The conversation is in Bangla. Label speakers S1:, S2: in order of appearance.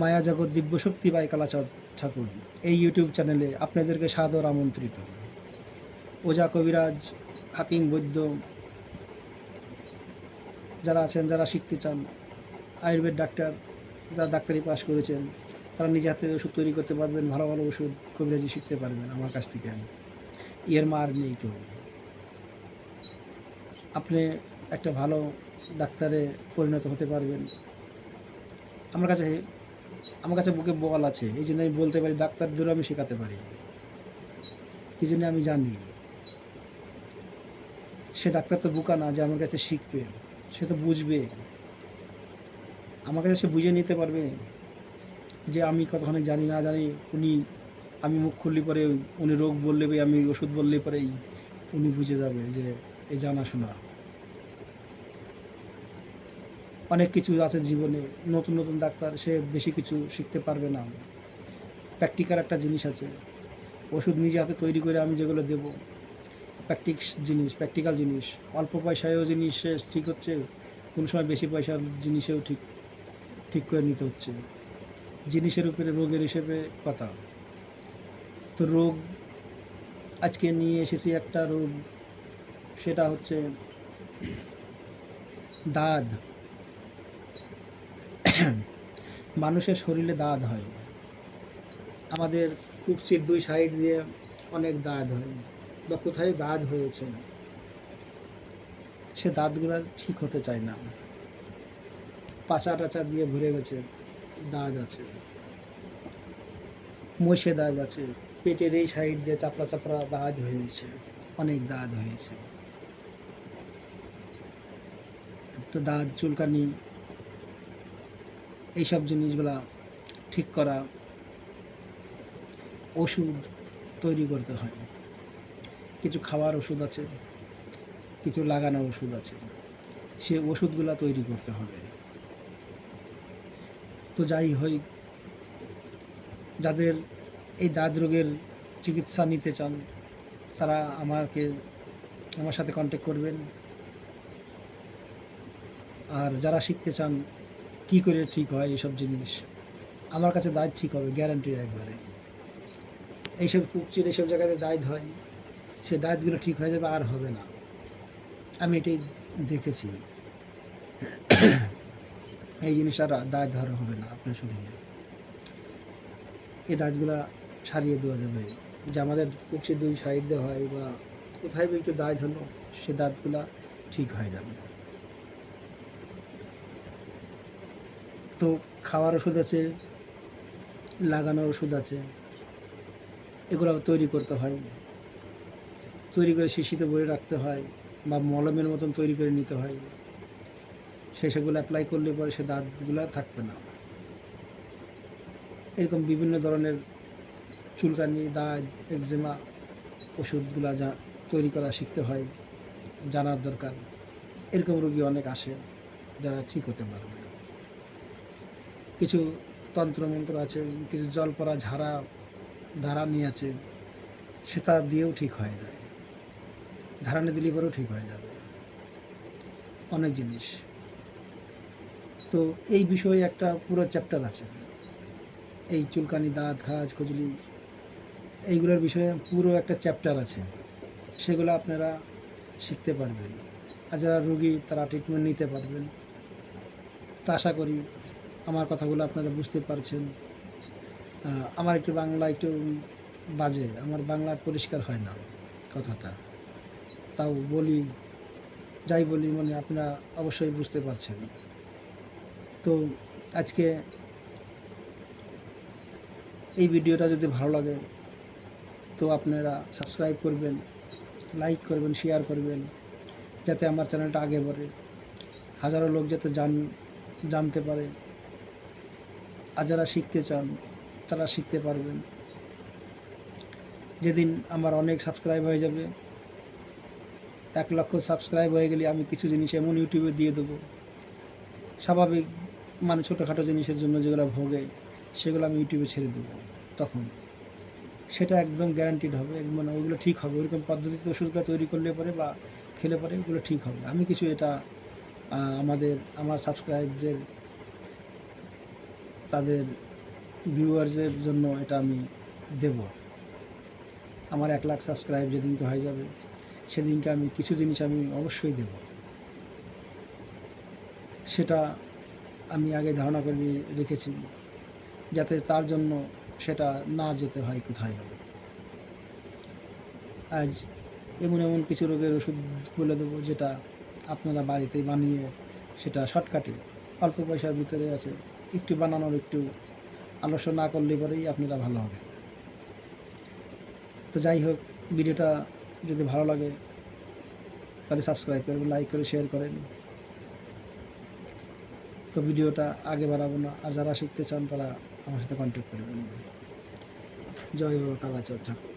S1: মায়া জগৎ দিব্যশক্তি বাই কালাচাঁদ ঠাকুর। এই ইউটিউব চ্যানেলে আপনাদেরকে সাদর আমন্ত্রিত। ওজা কবিরাজ, হাকিম বৈদ্য, যারা আছেন, যারা শিখতে চান, আয়ুর্বেদ ডাক্তার, যারা ডাক্তারি পাশ করেছেন, তারা নিজে হাতে ওষুধ তৈরি করতে পারবেন, ভালো ভালো ওষুধ কবিরাজি শিখতে পারবেন আমার কাছ থেকে। ইয়ের মার নেই তো আপনি একটা ভালো ডাক্তারে পরিণত হতে পারবেন। আমার কাছে আমার কাছে বুকে বল আছে, এই জন্য আমি বলতে পারি ডাক্তারদেরও আমি শেখাতে পারি। এই জন্য আমি জানি, সে ডাক্তার তো বোকা না যে আমার কাছে শিখবে, সে তো বুঝবে। আমার কাছে সে বুঝে নিতে পারবে যে আমি কতখানি জানি, না জানি, উনি, আমি মুখ খুললে পরে উনি রোগ বললে আমি ওষুধ বললে পরেই উনি বুঝে যাবে যে, এই জানাশোনা। অনেক কিছু আছে জীবনে। নতুন নতুন ডাক্তার, সে বেশি কিছু শিখতে পারবে না। প্র্যাকটিক্যাল একটা জিনিস আছে। ওষুধ নিজে হাতে তৈরি করে আমি যেগুলো দেবো প্র্যাকটিক্স জিনিস প্র্যাকটিক্যাল জিনিস। অল্প পয়সায়ও জিনিস ঠিক হচ্ছে, কোনো সময় বেশি পয়সার জিনিসেও ঠিক ঠিক করে নিতে হচ্ছে। জিনিসের উপরে রোগের হিসেবে কথা। তো রোগ আজকে নিয়ে এসেছি একটা রোগ, সেটা হচ্ছে দাঁত। মানুষের শরীরে দাঁত হয়। আমাদের কুকচির দুই সাইড দিয়ে অনেক দাঁত হয় বা কোথায় দাঁত হয়েছে। সে দাঁতগুলো ঠিক হতে চায় না। পাচা টাচা দিয়ে ভরে গেছে দাঁত আছে। মোষে দাঁত আছে, পেটের এই সাইড দিয়ে চাপড়া চাপড়া দাঁত হয়েছে, অনেক দাঁত হয়েছে। তো দাঁত, চুলকানি এইসব জিনিসগুলা ঠিক করা, ওষুধ তৈরি করতে হয়। কিছু খাওয়ার ওষুধ আছে, কিছু লাগানোর ওষুধ আছে, সে ওষুধগুলা তৈরি করতে হবে। তো যাই হয় যাদের এই দাঁত রোগের চিকিৎসা নিতে চান, তারা আমাকে, আমার সাথে কন্ট্যাক্ট করবেন। আর যারা শিখতে চান কি করে ঠিক হয় এইসব জিনিস? আমার কাছে দাঁত ঠিক হবে গ্যারান্টি একবারে। এইসব কুকচির এইসব জায়গাতে দাঁত হয়, সে দাঁতগুলো ঠিক হয়ে যাবে, আর হবে না। আমি এটাই দেখেছি। এই জিনিস আর দায় ধরা হবে না আপনার শরীরে। এই দাঁতগুলা সারিয়ে দেওয়া যাবে। যে আমাদের কুকচির দুই সাইড দিয়ে হয় বা কোথায় একটু দাঁত হলো সে দাঁতগুলা ঠিক হয়ে যাবে। তো খাওয়ার ওষুধ আছে, লাগানোর ওষুধ আছে এগুলো তৈরি করতে হয়। তৈরি করে শিশিতে ভরে রাখতে হয় বা মলমের মতন তৈরি করে নিতে হয়। সেগুলো অ্যাপ্লাই করলে পরে সে দাঁতগুলো থাকবে না। এরকম বিভিন্ন ধরনের চুলকানি দাঁত একজেমা ওষুধগুলা যা তৈরি করা শিখতে হয়, জানার দরকার। এরকম রোগী অনেক আসে, যারা ঠিক হতে পারবে কিছু তন্ত্রমন্ত্র আছে, কিছু জল পড়া ঝাড়া ধারা নিয়ে আছে, সেটা দিয়েও ঠিক হয়ে যায়। ধারণে দিলে পরেও ঠিক হয়ে যাবে। অনেক জিনিস। তো এই বিষয়ে একটা পুরো চ্যাপ্টার আছে। এই চুলকানি, দাঁত ঘাজ খজলি, এইগুলোর বিষয়ে পুরো একটা চ্যাপ্টার আছে। সেগুলো আপনারা শিখতে পারবেন। আর যারা রুগী, তারা ট্রিটমেন্ট নিতে পারবেন। তা আশা করি আমার কথাগুলো আপনারা বুঝতে পারছেন। আমার একটু বাংলা একটু বাজে, আমার বাংলা পরিষ্কার হয় না কথাটা। তাও বলি, যাই বলি মানে আপনারা অবশ্যই বুঝতে পারছেন। তো আজকে এই ভিডিওটা যদি ভালো লাগে, তো আপনারা সাবস্ক্রাইব করবেন লাইক করবেন শেয়ার করবেন, যাতে আমার চ্যানেলটা আগে বাড়ে। হাজারো লোক যাতে জান, জানতে পারে। আর যারা শিখতে চান, তারা শিখতে পারবেন। যেদিন আমার অনেক সাবস্ক্রাইব হয়ে যাবে, এক লক্ষ সাবস্ক্রাইব হয়ে গেলে আমি কিছু জিনিস এমন ইউটিউবে দিয়ে দেবো। স্বাভাবিক মানে ছোটোখাটো জিনিসের জন্য যেগুলো ভোগে, সেগুলো আমি ইউটিউবে ছেড়ে দেবো তখন। সেটা একদম গ্যারান্টিড হবে মানে ওইগুলো ঠিক হবে। ওইরকম পদ্ধতিতে ওষুধগুলো তৈরি করলে পরে বা খেলে পরে ওগুলো ঠিক হবে। আমি কিছু এটা আমাদের, আমার সাবস্ক্রাইবদের তাদের ভিউয়ার্সের জন্য এটা আমি দেব। আমার এক লাখ সাবস্ক্রাইব যেদিনকে হয়ে যাবে, সেদিনকে আমি কিছু জিনিস আমি অবশ্যই দেব। সেটা আমি আগে ধারণা করে রেখেছি, যাতে তার জন্য সেটা না যেতে হয় কোথায় হবে। আজ এমন এমন কিছু রোগের ওষুধ বলে দেবো, যেটা আপনারা বাড়িতে বানিয়ে সেটা শর্টকাটে অল্প পয়সার ভিতরে আছে। একটু বানানোর একটু আলোচনা করলে পরেই আপনারা ভালো হবে। তো যাই হোক, ভিডিওটা যদি ভালো লাগে, তাহলে সাবস্ক্রাইব করবেন লাইক করে শেয়ার করেন। তো ভিডিওটা আগে বাড়াবো না, আর যারা শিখতে চান তারা আমার সাথে কন্ট্যাক্ট করবেন। জয় বাবা কালাচর ঠাকুর।